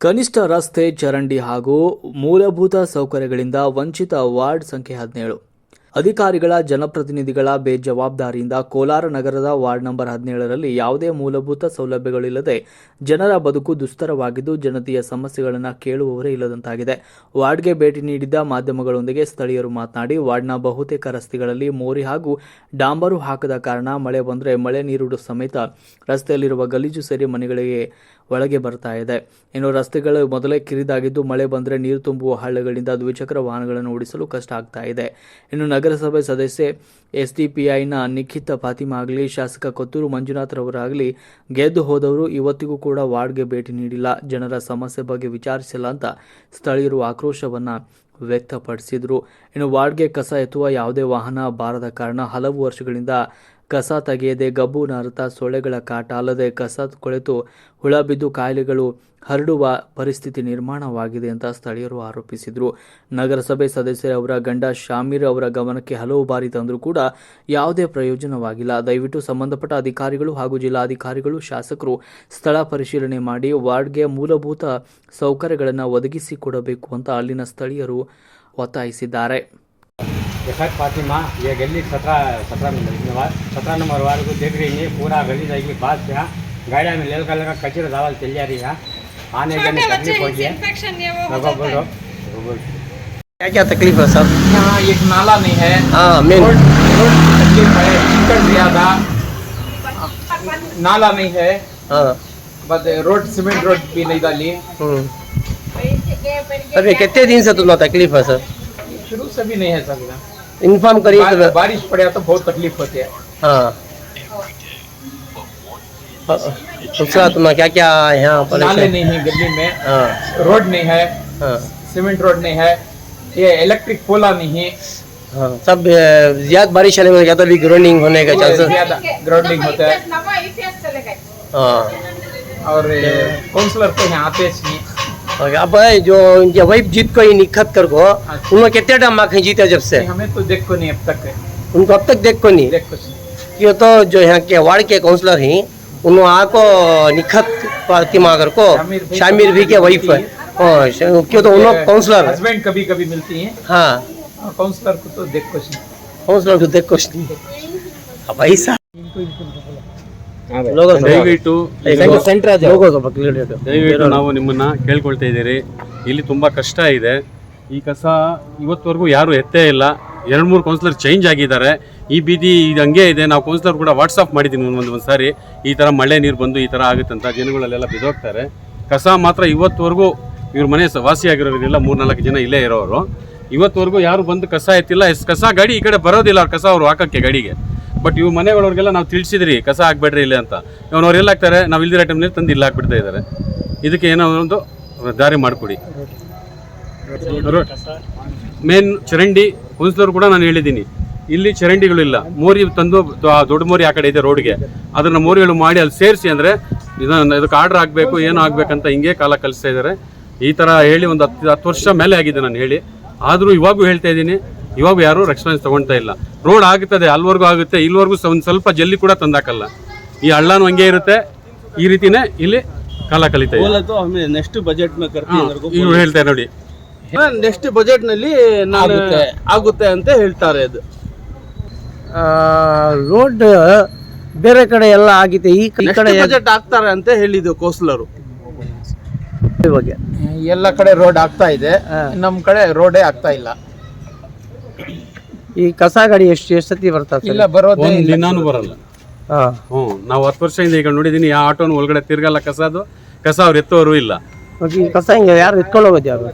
ಕನಿಷ್ಠ ರಸ್ತೆ, ಚರಂಡಿ ಹಾಗೂ ಮೂಲಭೂತ ಸೌಕರ್ಯಗಳಿಂದ ವಂಚಿತ ವಾರ್ಡ್ ಸಂಖ್ಯೆ ಹದಿನೇಳು. ಅಧಿಕಾರಿಗಳ, ಜನಪ್ರತಿನಿಧಿಗಳ ಬೇಜವಾಬ್ದಾರಿಯಿಂದ ಕೋಲಾರ ನಗರದ ವಾರ್ಡ್ ನಂಬರ್ ಹದಿನೇಳರಲ್ಲಿ ಯಾವುದೇ ಮೂಲಭೂತ ಸೌಲಭ್ಯಗಳಿಲ್ಲದೆ ಜನರ ಬದುಕು ದುಸ್ತರವಾಗಿದ್ದು, ಜನತೆಯ ಸಮಸ್ಯೆಗಳನ್ನು ಕೇಳುವವರೇ ಇಲ್ಲದಂತಾಗಿದೆ. ವಾರ್ಡ್ಗೆ ಭೇಟಿ ನೀಡಿದ್ದ ಮಾಧ್ಯಮಗಳೊಂದಿಗೆ ಸ್ಥಳೀಯರು ಮಾತನಾಡಿ, ವಾರ್ಡ್ನ ಬಹುತೇಕ ರಸ್ತೆಗಳಲ್ಲಿ ಮೋರಿ ಹಾಗೂ ಡಾಂಬರು ಹಾಕದ ಕಾರಣ ಮಳೆ ಬಂದರೆ ಮಳೆ ನೀರುಡು ಸಮೇತ ರಸ್ತೆಯಲ್ಲಿರುವ ಗಲೀಜು ಸೇರಿ ಮನೆಗಳಿಗೆ ಒಳಗೆ ಬರ್ತಾ ಇದೆ. ಇನ್ನು ರಸ್ತೆಗಳು ಮೊದಲೇ ಕಿರಿದಾಗಿದ್ದು ಮಳೆ ಬಂದರೆ ನೀರು ತುಂಬುವ ಹಳ್ಳಗಳಿಂದ ದ್ವಿಚಕ್ರ ವಾಹನಗಳನ್ನು ಓಡಿಸಲು ಕಷ್ಟ ಆಗ್ತಾ ಇದೆ. ಇನ್ನು ನಗರಸಭೆ ಸದಸ್ಯೆ ಎಸ್ ಡಿ ಪಿ ಐನ ನಿಖಿತ ಫಾತಿಮಾ ಆಗಲಿ, ಶಾಸಕ ಕೊತ್ತೂರು ಮಂಜುನಾಥ್ರವರಾಗಲಿ ಗೆದ್ದು ಹೋದವರು ಇವತ್ತಿಗೂ ಕೂಡ ವಾರ್ಡ್ಗೆ ಭೇಟಿ ನೀಡಿಲ್ಲ. ಜನರ ಸಮಸ್ಯೆ ಬಗ್ಗೆ ವಿಚಾರಿಸಿಲ್ಲ ಅಂತ ಸ್ಥಳೀಯರು ಆಕ್ರೋಶವನ್ನು ವ್ಯಕ್ತಪಡಿಸಿದರು. ಇನ್ನು ವಾರ್ಡ್ಗೆ ಕಸ ಎತ್ತುವ ಯಾವುದೇ ವಾಹನ ಬಾರದ ಕಾರಣ ಹಲವು ವರ್ಷಗಳಿಂದ ಕಸ ತೆಗೆಯದೆ ಗಬ್ಬು ನರತ ಸೊಳ್ಳೆಗಳ ಕಾಟ ಅಲ್ಲದೆ ಕಸ ಕೊಳೆತು ಹುಳ ಬಿದ್ದು ಕಾಯಿಲೆಗಳು ಹರಡುವ ಪರಿಸ್ಥಿತಿ ನಿರ್ಮಾಣವಾಗಿದೆ ಅಂತ ಸ್ಥಳೀಯರು ಆರೋಪಿಸಿದರು. ನಗರಸಭೆ ಸದಸ್ಯರವರ ಗಂಡ ಶಾಮೀರ್ ಅವರ ಗಮನಕ್ಕೆ ಹಲವು ಬಾರಿ ತಂದರೂ ಕೂಡ ಯಾವುದೇ ಪ್ರಯೋಜನವಾಗಿಲ್ಲ. ದಯವಿಟ್ಟು ಸಂಬಂಧಪಟ್ಟ ಅಧಿಕಾರಿಗಳು ಹಾಗೂ ಜಿಲ್ಲಾಧಿಕಾರಿಗಳು, ಶಾಸಕರು ಸ್ಥಳ ಪರಿಶೀಲನೆ ಮಾಡಿ ವಾರ್ಡ್ಗೆ ಮೂಲಭೂತ ಸೌಕರ್ಯಗಳನ್ನು ಒದಗಿಸಿಕೊಡಬೇಕು ಅಂತ ಅಲ್ಲಿನ ಸ್ಥಳೀಯರು ಒತ್ತಾಯಿಸಿದ್ದಾರೆ. देखत फातिमा ये गली सत्रह सत्रह नंबर वार्ड सत्रह नंबर वार्ड को देख रही है पूरा गली जाएगी बाद से यहाँ गाड़िया में लेल कलर का कचरा दावल चल जा रही है आने जाने छोटे तकलीफ़ बच्चे है। वो हो है। क्या क्या तकलीफ़ है सब यहाँ एक नाला नहीं है। हाँ की है ज़्यादा। नाला नहीं है। हाँ। बस रोड सीमेंट रोड भी नहीं डाली। हम्म। सर ये कितने दिन से तुम्हारा तकलीफ़ है सर? शुरू से भी नहीं है यहाँ इन्फॉर्म करिए बा- तो बारिश पड़े तो बहुत तकलीफ़ होती है हाँ दूसरा तुम्हारा क्या क्या यहाँ पर नाले नहीं है गली में हाँ रोड नहीं है हाँ सीमेंट रोड नहीं है ये इलेक्ट्रिक पोला नहीं है हाँ सब ज़्यादा बारिश आने में क्या तो भी ग्रोनिंग होने का चांसेस ज़्यादा ग्राउंडिंग होता है हाँ और काउंसलर तो यहाँ आते नहीं ओके, अब है जो इनके वाइफ जीत को ये निखत कर को उन्होंने कितने टाइम माँ जीते जब से? हमें तो देखो नहीं अब तक। उनको अब तक देख को नहीं? देखो ये तो जो यहाँ के वार्ड के काउंसलर हैं उन्होंने आको निखत फातिमा अगर को शामिर भी- के वाइफ है। हाँ, क्यों तो उन्होंने काउंसलर हस्बैंड कभी कभी मिलती हैं। हाँ। काउंसलर को तो देखो नहीं। काउंसलर को देख कुछ नहीं। अब ऐसा ದಯವಿಟ್ಟು ದಯವಿಟ್ಟು ನಾವು ನಿಮ್ಮನ್ನ ಕೇಳ್ಕೊಳ್ತಾ ಇದ್ದೀರಿ. ಇಲ್ಲಿ ತುಂಬಾ ಕಷ್ಟ ಇದೆ. ಈ ಕಸ ಇವತ್ತವರೆಗೂ ಯಾರು ಎತ್ತೇ ಇಲ್ಲ. ಎರಡು ಮೂರು ಕೌನ್ಸಿಲರ್ ಚೇಂಜ್ ಆಗಿದ್ದಾರೆ. ಈ ಬೀದಿ ಇದು ಹಂಗೆ ಇದೆ. ನಾವು ಕೌನ್ಸಿಲರ್ ಕೂಡ ವಾಟ್ಸಪ್ ಮಾಡಿದ್ದೀನಿ ಒಂದೊಂದು ಒಂದು ಸಾರಿ ಈ ತರ ಮಳೆ ನೀರು ಬಂದು ಈ ಥರ ಆಗುತ್ತಂತ ಜನಗಳಲ್ಲೆಲ್ಲ ಬಿದೋಗ್ತಾರೆ ಕಸ ಮಾತ್ರ ಇವತ್ತವರೆಗೂ ಇವ್ರ ಮನೆ ವಾಸಿಯಾಗಿರೋದಿಲ್ಲ ಮೂರು ನಾಲ್ಕು ಜನ ಇಲ್ಲೇ ಇರೋರು. ಇವತ್ತವರೆಗೂ ಯಾರು ಬಂದು ಕಸ ಎತ್ತಿಲ್ಲ. ಎಸ್ ಕಸ ಗಾಡಿ ಈ ಕಡೆ ಬರೋದಿಲ್ಲ. ಅವ್ರ ಕಸ ಅವರು ಹಾಕೋಕ್ಕೆ ಗಾಡಿಗೆ. ಬಟ್ ಇವು ಮನೆಗಳವ್ರಿಗೆಲ್ಲ ನಾವು ತಿಳಿಸಿದ್ರಿ, ಕಸ ಹಾಕ್ಬೇಡ್ರಿ ಇಲ್ಲಿ ಅಂತ. ಅವ್ರು ಎಲ್ಲ ಹಾಕ್ತಾರೆ, ನಾವು ಇಲ್ದಿರೋ ಟೈಮ್ನಲ್ಲಿ ತಂದು ಇಲ್ಲಿ ಹಾಕ್ಬಿಡ್ತಾ ಇದ್ದಾರೆ. ಇದಕ್ಕೆ ಏನೋ ಒಂದು ದಾರಿ ಮಾಡಿಕೊಡಿ. ಮೇನ್ ಚರಂಡಿ ಕೌನ್ಸಿಲರ್ ಕೂಡ ನಾನು ಹೇಳಿದ್ದೀನಿ. ಇಲ್ಲಿ ಚರಂಡಿಗಳಿಲ್ಲ ಮೋರಿ ತಂದು ದೊಡ್ಡ ಮೋರಿ ಆ ಕಡೆ ಇದೆ ರೋಡ್ಗೆ. ಅದನ್ನು ಮೋರಿಗಳು ಮಾಡಿ ಅಲ್ಲಿ ಸೇರಿಸಿ ಅಂದರೆ ಇದನ್ನು ಇದಕ್ಕೆ ಆರ್ಡರ್ ಆಗಬೇಕು ಏನೋ ಆಗ್ಬೇಕಂತ ಹಿಂಗೆ ಕಾಲ ಕಲಿಸ್ತಾ ಇದ್ದಾರೆ. ಈ ಥರ ಹೇಳಿ ಒಂದು ಹತ್ತು ಹತ್ತು ವರ್ಷ ಮೇಲೆ ಆಗಿದೆ ನಾನು ಹೇಳಿ. ಆದರೂ ಇವಾಗೂ ಹೇಳ್ತಾ ಇದ್ದೀನಿ ಇವಾಗ ಯಾರು ರಕ್ಷಣೆ ತಗೊಳ್ತಾ ಇಲ್ಲ. ರೋಡ್ ಆಗುತ್ತದೆ ಅಲ್ವರೆಗೂ ಆಗುತ್ತೆ ಇಲ್ಲಿವರೆಗೂ ಒಂದು ಸ್ವಲ್ಪ ಜಲ್ಲಿ ಕೂಡ ತಂದಾಕಲ್ಲ. ಈ ಹಳ್ಳನೂ ಹಂಗೆ ಇರುತ್ತೆ. ಈ ರೀತಿನೇ ಇಲ್ಲಿ ಕಾಲ ಕಲಿತಾ ಇದೆ. ನೆಕ್ಸ್ಟ್ ಬಜೆಟ್ ಹೇಳ್ತಾರೆ ನೋಡಿ. ನೆಕ್ಸ್ಟ್ ಬಜೆಟ್ನಲ್ಲಿ ಆಗುತ್ತೆ. ಅಂತ ಹೇಳ್ತಾರೆ ಅದು. ರೋಡ್ ಬೇರೆ ಕಡೆ ಎಲ್ಲ ಆಗಿದೆ ಈ ಕಡೆ ಬಜೆಟ್ ಆಗ್ತಾರೆ ಅಂತ ಹೇಳಿದ್ದು ಕೋಸ್ಲರು. ಎಲ್ಲ ಕಡೆ ರೋಡ್ ಆಗ್ತಾ ಇದೆ. ನಮ್ಮ ಕಡೆ ರೋಡೇ ಆಗ್ತಾ ಇಲ್ಲ. ಈ ಕಸ ಗಾಡಿ ಎಷ್ಟು ಎಷ್ಟು ಸತಿ ಬರ್ತದೆ ಇಲ್ಲ ಬರೋದೇ ಒಂದು ದಿನಾನು ಬರಲ್ಲ. ಹಾ. ಹ್ಞೂ ನಾವು ಹತ್ತು ವರ್ಷದಿಂದ ಈಗ ನೋಡಿದ್ದೀನಿ ಯಾವ ಆಟೋನು ಒಳಗಡೆ ತಿರ್ಗಲ್ಲ ಕಸ ಅದು. ಕಸ ಅವ್ರು ಎತ್ತೋರು ಇಲ್ಲ. ಈ ಕಸ ಹಿಂಗೆ ಯಾರು ಎತ್ಕೊಂಡು ಹೋಗೋದು ಯಾರು?